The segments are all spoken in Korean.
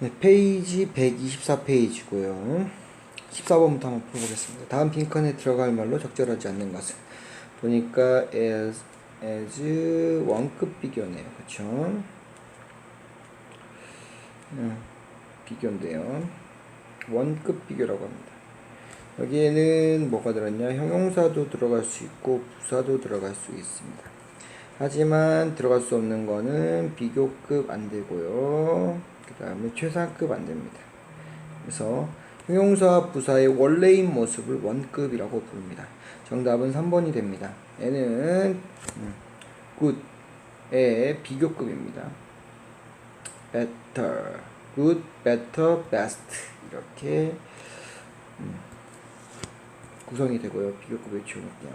네, 페이지 124페이지고요. 14번부터 한번 풀어보겠습니다. 다음 빈칸에 들어갈 말로 적절하지 않는 것은 보니까 as, as 원급 비교네요. 그쵸? 음, 비교인데요. 원급 비교라고 합니다. 여기에는 뭐가 들었냐? 형용사도 들어갈 수 있고 부사도 들어갈 수 있습니다. 하지만 들어갈 수 없는 거는 비교급 안 되고요. 그 다음에 최상급 안 됩니다. 그래서 형용사 부사의 원래인 모습을 원급이라고 부릅니다. 정답은 3번이 됩니다. 얘는 음, good의 비교급입니다. better, good, better, best 이렇게 음, 구성이 되고요. 비교급 외치워놓을게요.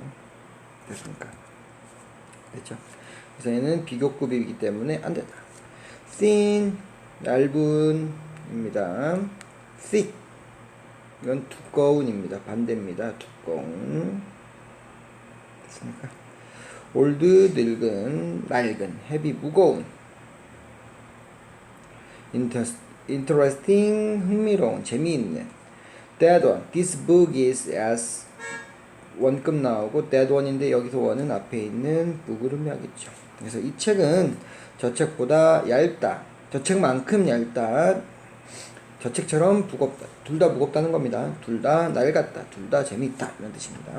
됐습니까? 됐죠? 그래서 얘는 비교급이기 때문에 안 된다. thin, 얇은입니다. thick, 이건 두꺼운입니다. 반대입니다. 두꺼운. 됐습니까? old, 늙은, 낡은, heavy, 무거운. interest, interesting, 흥미로운, 재미있는. that one, this book is as 원급 나오고 that one인데 여기서 원은 앞에 있는 book을 의미하겠죠. 그래서 이 책은 저 책보다 얇다. 저 책만큼 얇다. 저 책처럼 무겁다. 둘 다 무겁다는 겁니다. 둘 다 낡았다. 둘 다 재밌다. 이런 뜻입니다.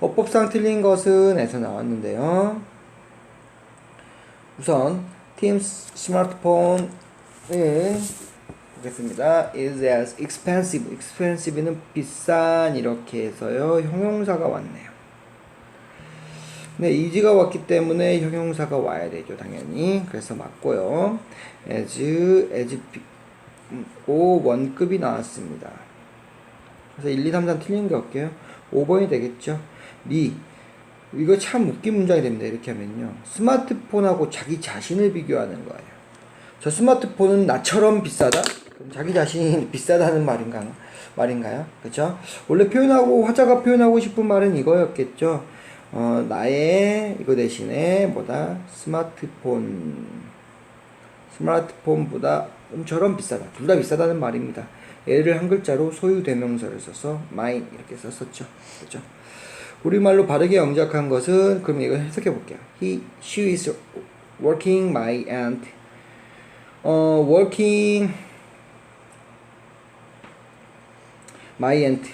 어법상 틀린 것은 에서 나왔는데요. 우선 팀 스마트폰은 보겠습니다. is as expensive. expensive는 비싼 이렇게 해서요. 형용사가 왔네요. 네, 이지가 왔기 때문에 형용사가 와야 되죠, 당연히. 그래서 맞고요. as, as, 오 원급이 나왔습니다. 그래서 1, 2, 3, 4 틀린 게 없게요. 5번이 되겠죠. 리. 이거 참 웃긴 문장이 됩니다. 이렇게 하면요. 스마트폰하고 자기 자신을 비교하는 거예요. 저 스마트폰은 나처럼 비싸다? 그럼 자기 자신이 비싸다는 말인가, 말인가요? 그죠? 원래 표현하고, 화자가 표현하고 싶은 말은 이거였겠죠. 어, 나의, 이거 대신에 뭐다? 스마트폰. 스마트폰보다 좀처럼 비싸다. 둘 다 비싸다는 말입니다. 얘를 한 글자로 소유 대명사를 써서 mine 이렇게 썼었죠. 그죠? 우리말로 바르게 영작한 것은 그럼 이걸 해석해 볼게요. He, she is working my aunt. 어, working my aunt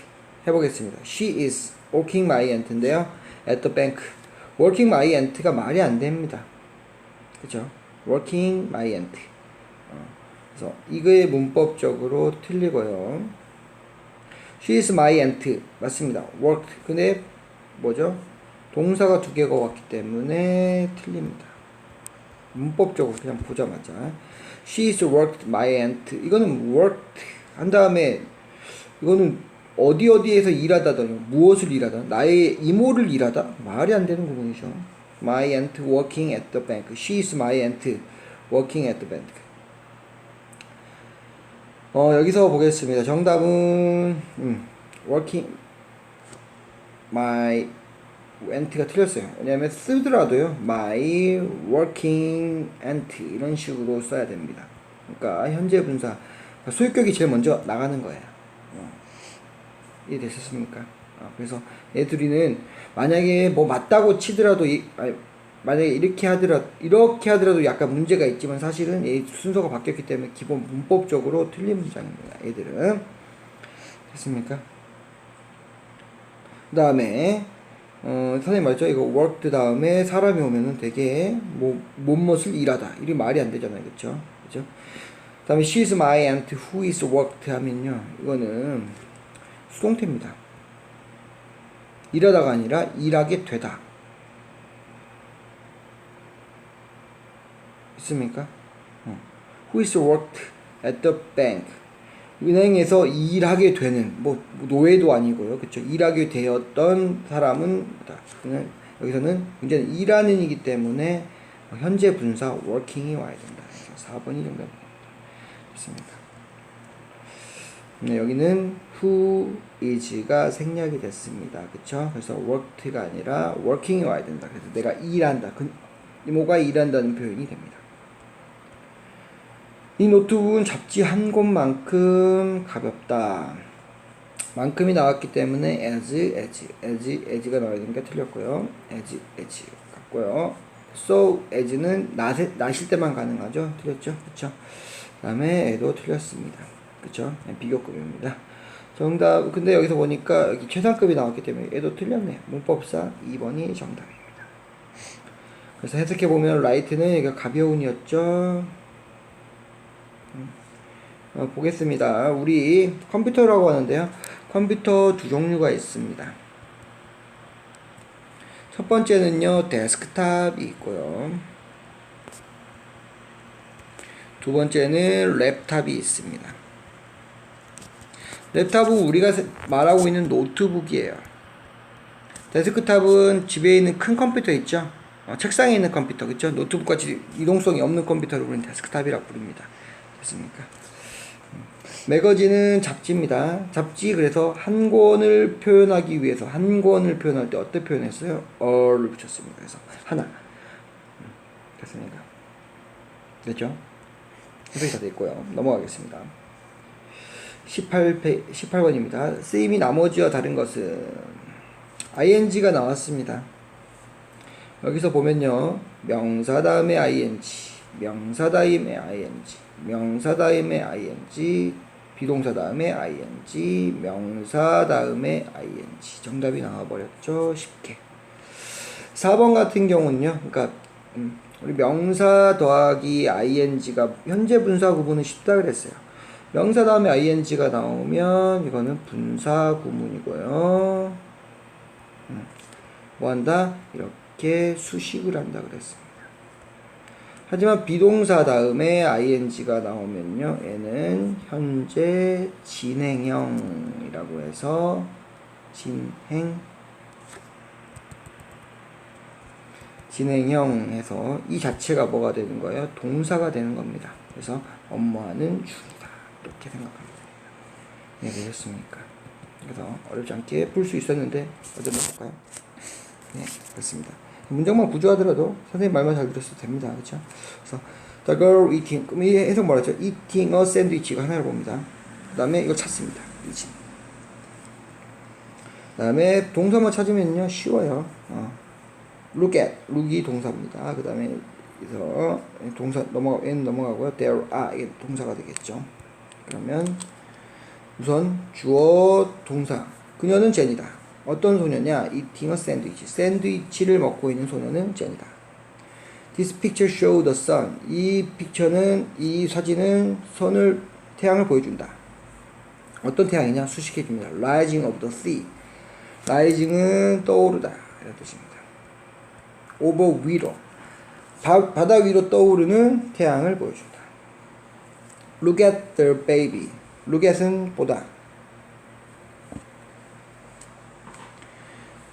해보겠습니다. She is working my aunt인데요. At the bank. working my aunt가 말이 안 됩니다. 그죠? working my aunt. 어, 그래서 이거의 문법적으로 틀리고요. She is my aunt. 맞습니다. worked. 근데 뭐죠? 동사가 두 개가 왔기 때문에 틀립니다. 문법적으로 그냥 보자마자 She is worked my aunt. 이거는 worked 한 다음에 이거는 어디 어디에서 일하다더니 무엇을 일하다 나의 이모를 일하다 말이 안 되는 구문이죠. My aunt working at the bank. She is my aunt working at the bank. 어 여기서 보겠습니다. 정답은 음, working my aunt가 틀렸어요. 왜냐하면 쓰더라도요 my working aunt 이런 식으로 써야 됩니다. 그러니까 현재 분사 소유격이 제일 먼저 나가는 거예요. 어. 이해되셨습니까? 어, 그래서 얘들이는 만약에 뭐 맞다고 치더라도 이, 아니, 만약에 이렇게 하더라 이렇게 하더라도 약간 문제가 있지만 사실은 얘 순서가 바뀌었기 때문에 기본 문법적으로 틀린 문장입니다. 얘들은 됐습니까? 그 다음에 어, 선생님 말했죠? 이거 worked 다음에 사람이 오면은 되게 뭐 못못을 일하다 이게 말이 안 되잖아요, 그렇죠? 그렇죠? 다음에 she's my aunt who is worked 하면요, 이거는 수동태입니다. 일하다가 아니라 일하게 되다. 있습니까? 어. Who is worked at the bank? 은행에서 일하게 되는 뭐 노예도 아니고요, 그렇죠? 일하게 되었던 사람은 여기서는 문제는 일하는이기 때문에 현재 분사 working이 와야 된다. 그래서 4번이 정답입니다. 됐습니다. 네, 여기는 who is가 생략이 됐습니다. 그쵸? 그래서 worked가 아니라 working이 와야 된다. 그래서 내가 일한다. 그, 뭐가 일한다는 표현이 됩니다. 이 노트북은 잡지 한 권만큼 가볍다. 만큼이 나왔기 때문에 as, as, as, as가 나와야 되니까 틀렸고요. as, as 같고요. so as는 나세, 나실 때만 가능하죠. 틀렸죠? 그쵸? 그 다음에 에도 틀렸습니다. 그쵸? 네, 비교급입니다. 정답, 근데 여기서 보니까 여기 최상급이 나왔기 때문에 에도 틀렸네요. 문법상 2번이 정답입니다. 그래서 해석해보면 라이트는 여기가 가벼운이었죠. 어, 보겠습니다. 우리 컴퓨터라고 하는데요. 컴퓨터 두 종류가 있습니다. 첫 번째는요, 데스크탑이 있고요. 두 번째는 랩탑이 있습니다. 랩탑은 우리가 세- 말하고 있는 노트북이에요. 데스크탑은 집에 있는 큰 컴퓨터 있죠? 어, 책상에 있는 컴퓨터, 그죠? 노트북 같이 이동성이 없는 컴퓨터를 우리는 데스크탑이라고 부릅니다. 됐습니까? 매거진은 잡지입니다. 잡지 그래서 한 권을 표현하기 위해서 한 권을 표현할 때 어떻게 표현했어요? 어를 붙였습니다. 그래서 하나 음, 됐습니까? 됐죠? 해석이 다 됐고요. 넘어가겠습니다. 18페, 18번입니다. 쓰임이 나머지와 다른 것은 ing가 나왔습니다. 여기서 보면요. 명사 다음에 ing, 명사 다음에 ing, 명사 다음에 ing, 비동사 다음에 ing, 명사 다음에 ing. 정답이 나와버렸죠. 쉽게. 4번 같은 경우는요. 그러니까 음, 우리 명사 더하기 ing가 현재 분사 구분은 쉽다 그랬어요. 명사 다음에 ing가 나오면 이거는 분사 구문이고요. 음, 뭐 한다? 이렇게 수식을 한다 그랬습니다. 하지만 비동사 다음에 ing가 나오면요. 얘는 현재 진행형이라고 해서 진행 진행형 해서 이 자체가 뭐가 되는 거예요? 동사가 되는 겁니다. 그래서 업무하는 중 이렇게 생각하면 됩니다. 네, 되셨습니까? 그래서 어렵지 않게 풀 수 있었는데 한번 볼까요? 네, 그렇습니다. 문장만 구조하더라도 선생님 말만 잘 들었어도 됩니다. 그렇죠? 그래서 the girl eating 그럼 이 해석 뭐라죠? eating a sandwich가 하나를 봅니다. 그 다음에 이걸 찾습니다. eating. 그 다음에 동사만 찾으면요 쉬워요. 어. look at look이 동사입니다. 그 다음에 동사 넘어가 넘어가고요. there are 이게 동사가 되겠죠. 그러면 우선 주어 동사 그녀는 제니다. 어떤 소녀냐? eating a sandwich. 샌드위치를 먹고 있는 소녀는 제니다. This picture show the sun. 이 픽처는 이 사진은 선을 태양을 보여준다. 어떤 태양이냐? 수식해 줍니다. Rising of the sea. Rising은 떠오르다 이런 뜻입니다. Over 위로 바, 바다 위로 떠오르는 태양을 보여준다. Look at the baby. Look at은 보다.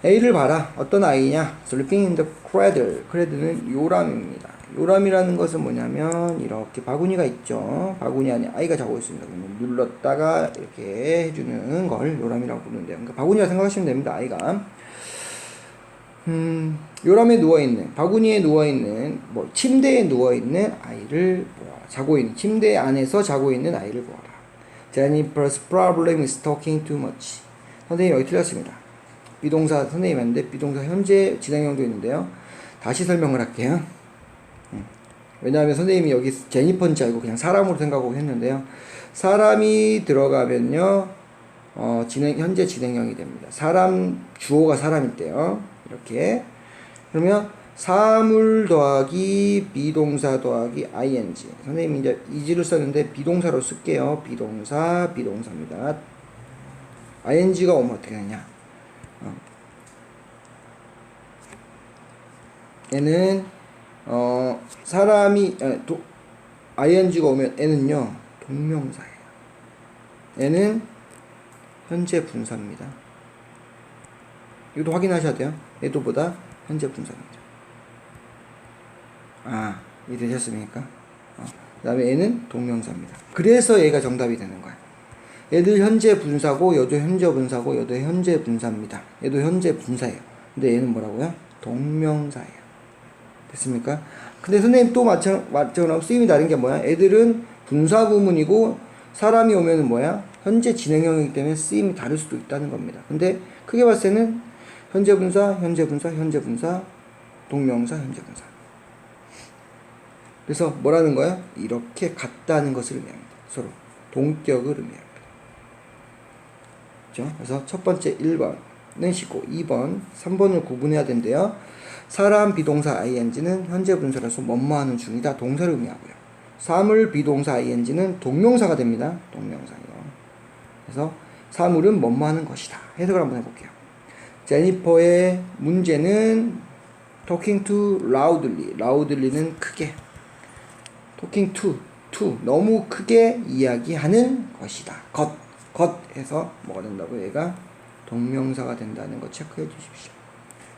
A를 봐라. 어떤 아이냐? Sleeping in the cradle. cradle는 요람입니다. 요람이라는 것은 뭐냐면 이렇게 바구니가 있죠. 바구니 안에 아이가 자고 있습니다. 그러면 눌렀다가 이렇게 해주는 걸 요람이라고 부르는데요. 그러니까 바구니라 생각하시면 됩니다. 아이가. 음, 요람에 누워있는, 바구니에 누워있는, 뭐, 침대에 누워있는 아이를 보아라. 자고 있는, 침대 안에서 자고 있는 아이를 보아라. Jennifer's problem is talking too much. 선생님 여기 틀렸습니다. 비동사 선생님 했는데 비동사 현재 진행형도 있는데요. 다시 설명을 할게요. 음. 왜냐하면 선생님이 여기 제니퍼인 줄 알고 그냥 사람으로 생각하고 했는데요. 사람이 들어가면요. 어, 진행, 현재 진행형이 됩니다. 사람, 주어가 사람일 때요. 이렇게. 그러면 사물 더하기 비동사 더하기 ing. 선생님이 이제 이지를 썼는데 비동사로 쓸게요. 비동사, 비동사입니다. ing가 오면 어떻게 되냐? 어. 얘는 어 사람이 아, 도, ing가 오면 얘는요 동명사예요. 얘는 현재 분사입니다. 이것도 확인하셔야 돼요. 얘도보다 현재 분사입니다. 아, 이해되셨습니까? 어. 그 다음에 얘는 동명사입니다. 그래서 얘가 정답이 되는 거야. 얘들 현재 분사고, 얘도 현재 분사고, 얘도 현재 분사입니다. 얘도 현재 분사예요. 근데 얘는 뭐라고요? 동명사예요. 됐습니까? 근데 선생님 또 마찬, 마찬가지로 쓰임이 다른 게 뭐야? 애들은 분사 구문이고 사람이 오면은 뭐야? 현재 진행형이기 때문에 쓰임이 다를 수도 있다는 겁니다. 근데 크게 봤을 때는 현재 분사, 현재 분사, 현재 분사, 동명사, 현재 분사. 그래서 뭐라는 거야? 이렇게 같다는 것을 의미합니다. 서로 동격을 의미합니다. 그죠? 그래서 첫 번째 1번은 시고 2번, 3번을 구분해야 된대요. 사람 비동사 ing는 현재 분사라서 뭐뭐 하는 중이다. 동사를 의미하고요. 사물 비동사 ing는 동명사가 됩니다. 동명사요. 그래서 사물은 뭐뭐 하는 것이다. 해석을 한번 해볼게요. 제니퍼의 문제는 talking too loudly. loudly는 크게. talking to, to 너무 크게 이야기하는 것이다. 것, 것에서 뭐가 된다고 얘가 동명사가 된다는 거 체크해 주십시오.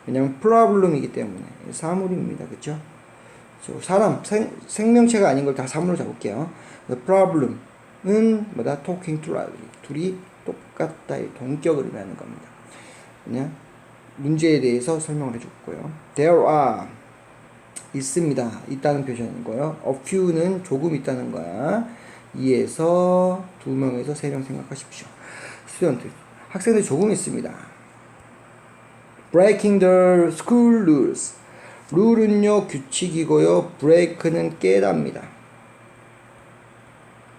왜냐면 problem이기 때문에 사물입니다. 그렇죠? 사람 생, 생명체가 아닌 걸 다 사물로 잡을게요. Problem은 뭐다? talking to loudly. 둘이 똑같다. 이 동격을 의미하는 겁니다. 그냥 문제에 대해서 설명을 해줬고요. There are 있습니다. 있다는 거예요. A few는 조금 있다는 거야. 2에서 2명에서 3명 생각하십시오. 스튜던트 학생들이 조금 있습니다. Breaking the school rules. 룰은요 규칙이고요. break는 깨답니다.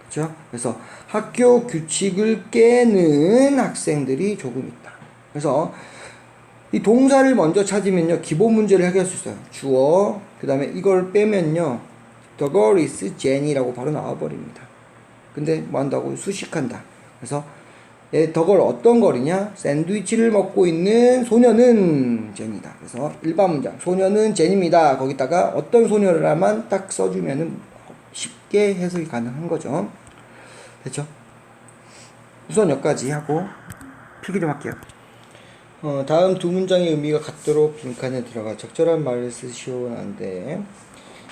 그렇죠? 그래서 학교 규칙을 깨는 학생들이 조금 있다. 그래서 이 동사를 먼저 찾으면요 기본 문제를 해결할 수 있어요. 주어 그 다음에 이걸 빼면요 the girl is Jenny라고 바로 나와버립니다. 근데 뭐 한다고 수식한다. 그래서 얘 덕을 어떤 거리냐? 샌드위치를 먹고 있는 소녀는 제니다. 그래서 일반 문장 소녀는 제니입니다. 거기다가 어떤 소녀라만 딱 써주면은 쉽게 해석이 가능한 거죠. 됐죠? 우선 여기까지 하고 필기 좀 할게요. 어, 다음 두 문장의 의미가 같도록 빈칸에 들어가 적절한 말을 쓰시오는데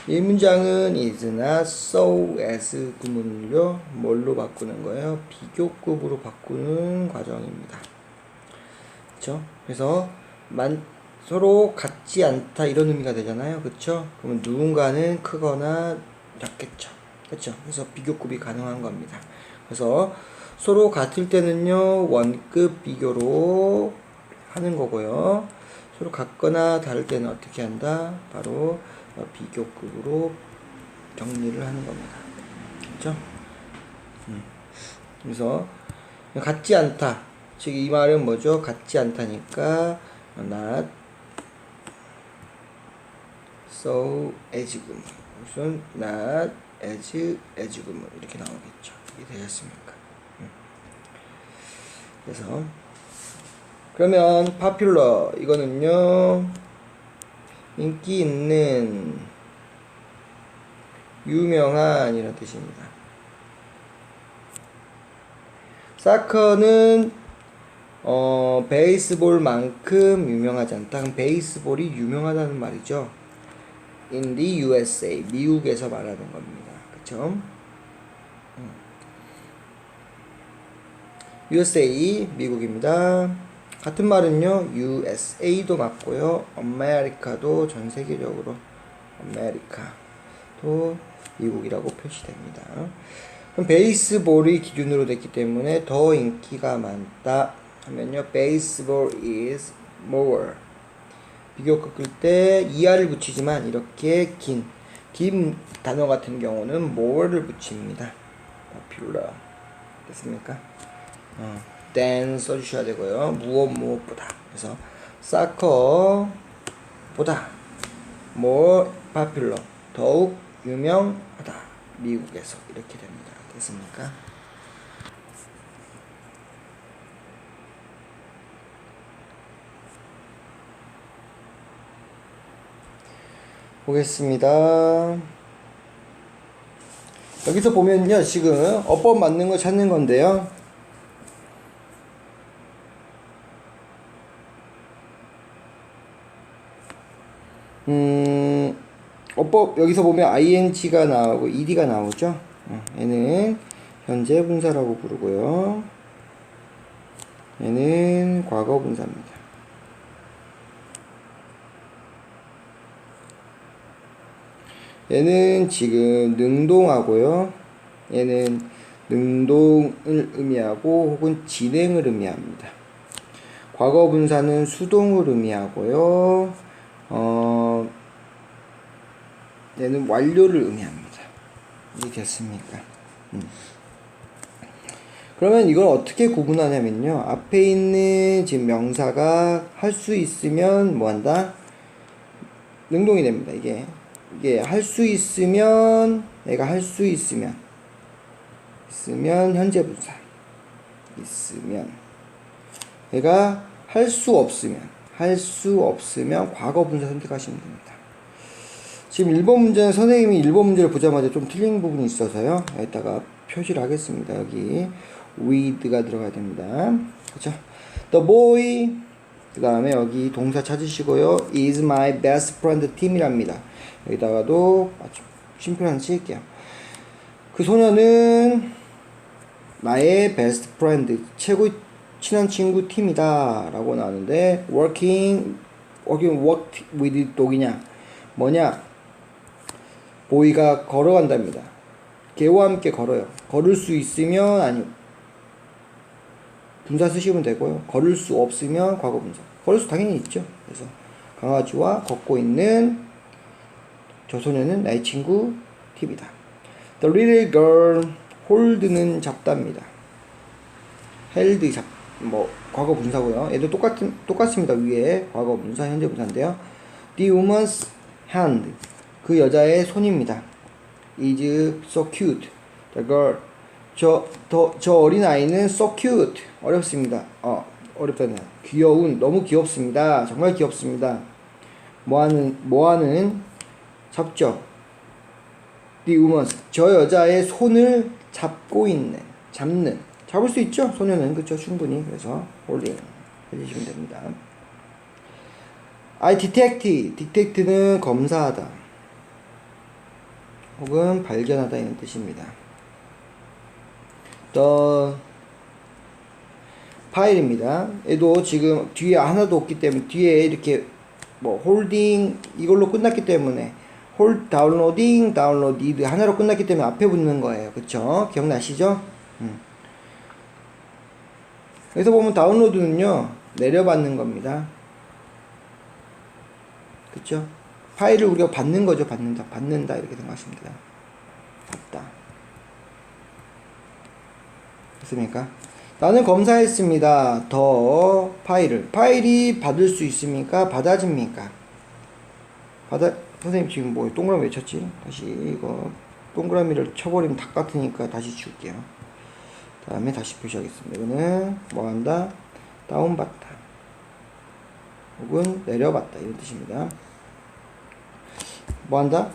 이 문장은 is not so as 구문을요 뭘로 바꾸는 거예요? 비교급으로 바꾸는 과정입니다. 그렇죠? 그래서 만, 서로 같지 않다 이런 의미가 되잖아요. 그렇죠? 그러면 누군가는 크거나 작겠죠. 그렇죠? 그래서 비교급이 가능한 겁니다. 그래서 서로 같을 때는요 원급 비교로 하는 거고요. 서로 같거나 다를 때는 어떻게 한다? 바로 어, 비교급으로 정리를 하는 겁니다. 그렇죠? 음. 그래서 같지 않다. 즉 이 말은 뭐죠? 같지 않다니까 not so as 금 무슨 not as as 금 이렇게 나오겠죠. 이게 되겠습니까? 음. 그래서 그러면 popular 이거는요 인기 있는 유명한 이런 뜻입니다. 사커는 어, 베이스볼만큼 유명하지 않다. 베이스볼이 유명하다는 말이죠. In the USA, 미국에서 말하는 겁니다. 그쵸? USA, 미국입니다. 같은 말은요, USA도 맞고요, 아메리카도 전 세계적으로 아메리카도 미국이라고 표시됩니다. 그럼 베이스볼이 기준으로 됐기 때문에 더 인기가 많다 하면요, baseball is more. 비교 꺾을 때 이하를 붙이지만 이렇게 긴, 긴 단어 같은 경우는 more를 붙입니다. popular. 됐습니까? 어. Than 써주셔야 되고요. 무엇 무엇보다. 그래서 사커보다 more popular 더욱 유명하다. 미국에서 이렇게 됩니다. 됐습니까? 보겠습니다. 여기서 보면요, 지금 어법 맞는 거 찾는 건데요. 음, 어법 여기서 보면 ing가 나오고 ed가 나오죠. 어, 얘는 현재 분사라고 부르고요. 얘는 과거 분사입니다. 얘는 지금 능동하고요. 얘는 능동을 의미하고 혹은 진행을 의미합니다. 과거 분사는 수동을 의미하고요. 어, 얘는 완료를 의미합니다. 이게 됐습니까? 음. 그러면 이걸 어떻게 구분하냐면요. 앞에 있는 지금 명사가 할 수 있으면 뭐 한다? 능동이 됩니다. 이게 이게 할 수 있으면 내가 할 수 있으면 있으면 현재 분사 있으면 내가 할 수 없으면 할 수 없으면 과거 분사 선택하시면 됩니다. 지금 1번 문제는 선생님이 1번 문제를 보자마자 좀 틀린 부분이 있어서요. 여기다가 표시를 하겠습니다. 여기 with가 들어가야 됩니다. 그렇죠? The boy 그 다음에 여기 동사 찾으시고요. is my best friend 팀이랍니다. 여기다가도 심표를 칠게요. 그 소녀는 나의 베스트 프렌드 최고 친한 친구 팀이다 라고 나오는데 working working work with dog이냐 뭐냐 보이가 걸어간답니다 개와 함께 걸어요 걸을 수 있으면 아니 분사 쓰시면 되고요 걸을 수 없으면 과거 분사 걸을 수 당연히 있죠 그래서 강아지와 걷고 있는 저 소녀는 나의 친구 팀이다 The little girl hold는 잡답니다. held 잡, 뭐, 과거 분사고요. 얘도 똑같은, 똑같습니다. 위에 과거 분사, 현재 분사인데요. The woman's hand. 그 여자의 손입니다. is so cute. The girl. 저, 더, 저 어린아이는 so cute. 어렵습니다. 어, 어렵다네. 귀여운, 너무 귀엽습니다. 정말 귀엽습니다. 뭐하는, 뭐하는, 잡죠. The woman's. 저 여자의 손을 잡고 있는, 잡는. 잡을 수 있죠? 소녀는. 그쵸? 충분히. 그래서 holding 해주시면 됩니다. I detect. detect는 검사하다. 혹은 발견하다 이런 뜻입니다. The 파일입니다. 얘도 지금 뒤에 하나도 없기 때문에 뒤에 이렇게 뭐 홀딩 이걸로 끝났기 때문에 홀 다운로딩 다운로디드 하나로 끝났기 때문에 앞에 붙는 거예요. 그쵸? 기억나시죠? 음. 여기서 보면 다운로드는요 내려받는 겁니다. 그쵸? 파일을 우리가 받는 거죠. 받는다. 받는다. 이렇게 생각하시면 돼요. 받다. 됐습니까? 나는 검사했습니다. 더 파일을. 파일이 받을 수 있습니까? 받아집니까? 받아, 선생님 지금 뭐 동그라미 왜 쳤지? 다시 이거 동그라미를 쳐버리면 닭 같으니까 다시 지울게요. 다음에 다시 표시하겠습니다. 이거는 뭐 한다? 다운받다. 혹은 내려받다. 이런 뜻입니다. 뭐 한다?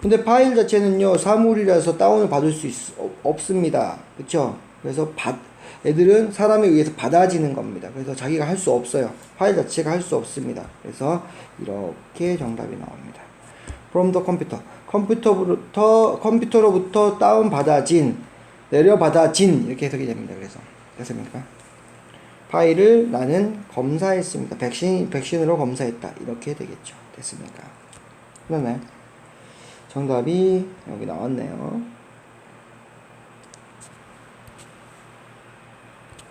근데 파일 자체는요, 사물이라서 다운을 받을 수 있, 어, 없습니다. 그쵸? 그래서 받, 애들은 사람에 의해서 받아지는 겁니다. 그래서 자기가 할 수 없어요. 파일 자체가 할 수 없습니다. 그래서 이렇게 정답이 나옵니다. from the computer. 컴퓨터부터, 컴퓨터로부터 다운 받아진, 내려 받아진, 이렇게 해석이 됩니다. 그래서. 됐습니까? 파일을 나는 검사했습니다. 백신, 백신으로 검사했다. 이렇게 되겠죠. 됐습니까? 그러네. 정답이 여기 나왔네요.